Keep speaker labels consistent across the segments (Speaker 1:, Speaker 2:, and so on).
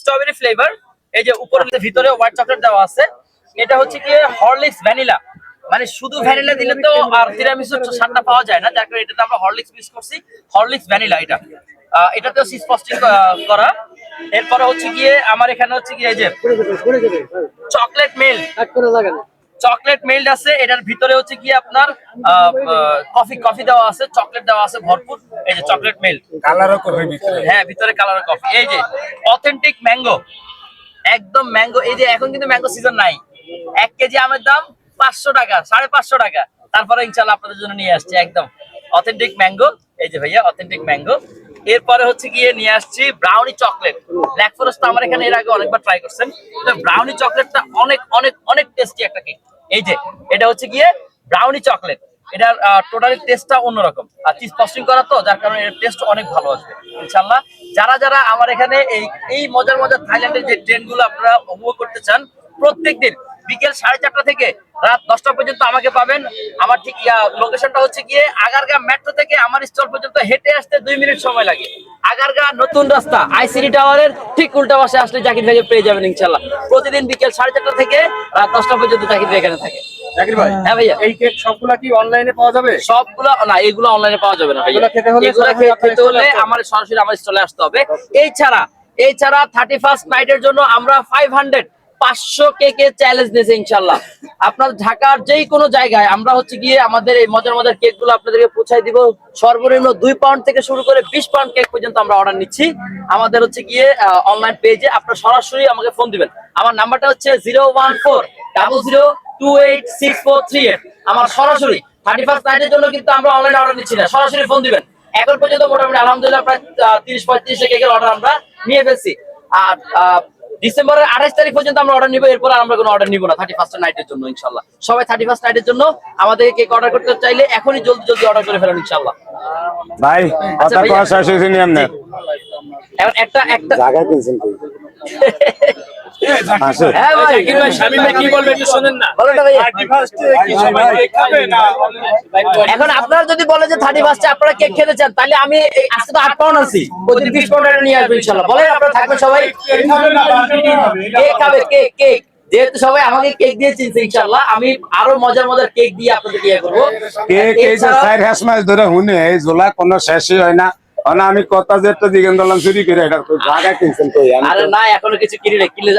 Speaker 1: Strawberry flavour এই যে উপরের ভিতরে হোয়াইট চকলেট দেওয়া আছে এটা হচ্ছে কি হরলিক্স ভ্যানিলা মানে শুধু ভ্যানিলা দিলে তো আর তিরামিসুর স্বাদটা পাওয়া যায় না যার কারণে এটাতে আমরা হরলিক্স মিক্স করছি হরলিক্স ভ্যানিলা এটা। সিস ফস্টিং করা। এরপরে হচ্ছে গিয়ে আমার এখানে হচ্ছে গিয়ে এই যে চকলেট মিল্ক চকলেট মেল্ট আছে এটার ভিতরে হচ্ছে কি আপনার কফি কফি দেওয়া আছে চকলেট দেওয়া আছে ভরপুর। এই যে চকলেট মেল্ট
Speaker 2: কালারও ভিতরে।
Speaker 1: হ্যাঁ ভিতরে কালার কফি এই যে অথেন্টিক ম্যাঙ্গো একদম ম্যাঙ্গো এই যে এখন কিন্তু ম্যাঙ্গো সিজন নাই। এক কেজি আমের দাম পাঁচশো টাকা, সাড়ে পাঁচশো টাকা। তারপরে ইনশাল্লাহ আপনাদের জন্য নিয়ে আসছি একদম অথেন্টিক ম্যাঙ্গো এই যে ভাইয়া অথেন্টিক ম্যাঙ্গো এরপরে হচ্ছে গিয়ে নিয়ে আসছি ব্রাউনি চকলেট ব্ল্যাক ফরেস্ট তো আমার এখানে এর আগে অনেকবার ট্রাই করছেন। ব্রাউনি চকলেটটা অনেক অনেক অনেক টেস্টি একটা কেক এই যে, এটা হচ্ছে গিয়ে ব্রাউনি চকলেট এটার টোটালি টেস্টটা অন্যরকম। আর চিজ ফস্টিং করা তো, যার কারণে এর টেস্ট অনেক ভালো আসবে ইনশাল্লাহ যারা যারা আমার এখানে এই এই মজার মজার থাইল্যান্ডের যে ট্রেনগুলো আপনারা উপভোগ করতে চান, প্রত্যেকদিন বিকেল সাড়ে চারটা থেকে রাত দশটা পর্যন্ত আমাকে পাবেন। আমার ঠিক লোকেশনটা হচ্ছে গিয়ে আগারগা মেট্রো থেকে আমার স্টল পর্যন্ত হেঁটে আসতে দুই মিনিট সময় লাগে। আগারগা নতুন রাস্তা আইসিডি টাওয়ারের ঠিক উল্টা পাশে আসলে জাকির ভাইকে পেয়ে যাবেন ইনশাল্লাহ প্রতিদিন বিকেল সাড়ে চারটা থেকে রাত দশটা পর্যন্ত জাকির ভাই এখানে থাকে।
Speaker 2: জাকির ভাই?
Speaker 1: হ্যাঁ ভাইয়া।
Speaker 2: এই কেক সবগুলা কি অনলাইনে পাওয়া যাবে?
Speaker 1: সবগুলো না এগুলো অনলাইনে পাওয়া যাবে না ভাইয়া।
Speaker 2: এগুলো খেতে হলে
Speaker 1: এগুলো
Speaker 2: সরাসরি
Speaker 1: খেতে হলে
Speaker 2: আসতে হবে।
Speaker 1: আমার সরাসরি আমার স্টলে আসতে হবে। এই ছাড়া এই ছাড়া থার্টি ফার্স্ট নাইটের জন্য আমরা ফাইভ হান্ড্রেড পাঁচশো কেকের চ্যালেঞ্জ নিয়েছে ইনশাল্লাহ আপনার ঢাকার যেই কোনো জায়গায় আমরা হচ্ছে গিয়ে আমাদের এই মজার মজার কেকগুলো আপনাদেরকে পৌঁছাই দিব। সর্বনিম্ন দুই পাউন্ড থেকে শুরু করে বিশ পাউন্ড কেক পর্যন্ত আমরা অর্ডার নিচ্ছি। আমাদের হচ্ছে গিয়ে অনলাইন পেজে আপনার সরাসরি আমাকে ফোন দিবেন। আমার নাম্বারটা হচ্ছে zero one four double zero two eight six four three eight আমার সরাসরি থার্টি ফার্স্ট নাইটের জন্য কিন্তু আমরা অনলাইন অর্ডার নিচ্ছি না। সরাসরি ফোন দিবেন। এখন পর্যন্ত মোটামুটি আলহামদুলিল্লাহ প্রায় তিরিশ পঁয়ত্রিশ কেকের অর্ডার আমরা নিয়ে ফেলছি। আর আহ, ডিসেম্বরের আঠাশ তারিখ পর্যন্ত আমরা অর্ডার নিবো এরপর আর আমরা কোনো অর্ডার নিবো না থার্টি ফার্স্ট নাইটের জন্য ইনশাল্লাহ। সবাই থার্টি ফার্স্ট নাইটের জন্য আমাদের কেক অর্ডার করতে চাইলে এখনই জলদি জলদি অর্ডার করে ফেলুন ইনশাল্লাহ।
Speaker 3: ভাই
Speaker 1: আচ্ছা
Speaker 3: কথা শেষ হয়েছে নি আপনার?
Speaker 1: এখন একটা একটা
Speaker 3: জায়গা কিনছেন আসে
Speaker 1: হ্যাঁ ভাই।
Speaker 2: জাকির ভাই শামিম ভাই কি বলবে একটু শোনেন না।
Speaker 1: বলো না ভাইয়া।
Speaker 2: কি সবাই কেক খাবে না।
Speaker 1: এখন আপনারা যদি বলে যে থার্টি ফার্স্টে আপনারা কেক খেতে চান তাহলে আমি আজকে তো আট পাউন্ড আছি প্রতিদিন বিশ পাউন্ড নিয়ে আসব ইনশাল্লাহ বলেন আপনারা থাকবেন সবাই। কেক খাবে কেক কেক যেহেতু সবাই আমাকে কেক দিয়ে চিনছে ইনশাল্লাহ আমি আরও মজার মজার কেক দিয়ে আপনাদের ইয়ে করব।
Speaker 3: কে কে যে চার মাস ধরে হুনে এই জোলা কোনো শেষই হয় না। আমি কথা যে একটা দিগেন দিলাম চুরি করে এটা তো জায়গা কিনছেন কই? আমি
Speaker 1: আরে
Speaker 3: তো-
Speaker 1: না এখনও কিছু কিনি কিনলে কিনে।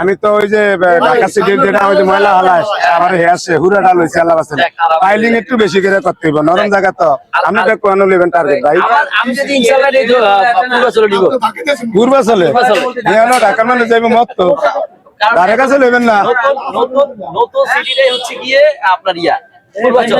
Speaker 3: আমি তো ওই যে ঢাকা সিটির যেটা ওই যে ময়লা হলা আমার হে আছে হুরা ডাল হইছে আল্লাহ বাসে ফাইলিং একটু বেশি করে করতে হইব নরম জায়গা তো। আপনি তো কোন নেবেন টার্গেট ভাই।
Speaker 1: আমি যদি আহ, পূর্বাচলে নিবো।
Speaker 3: পূর্বাচলে ঢাকার মানে যাইব মত তো। ধারে কাছে নেবেন না।
Speaker 1: নতুন নতুন সিটিটাই হচ্ছে গিয়ে আপনার ইয়া। পূর্বাচল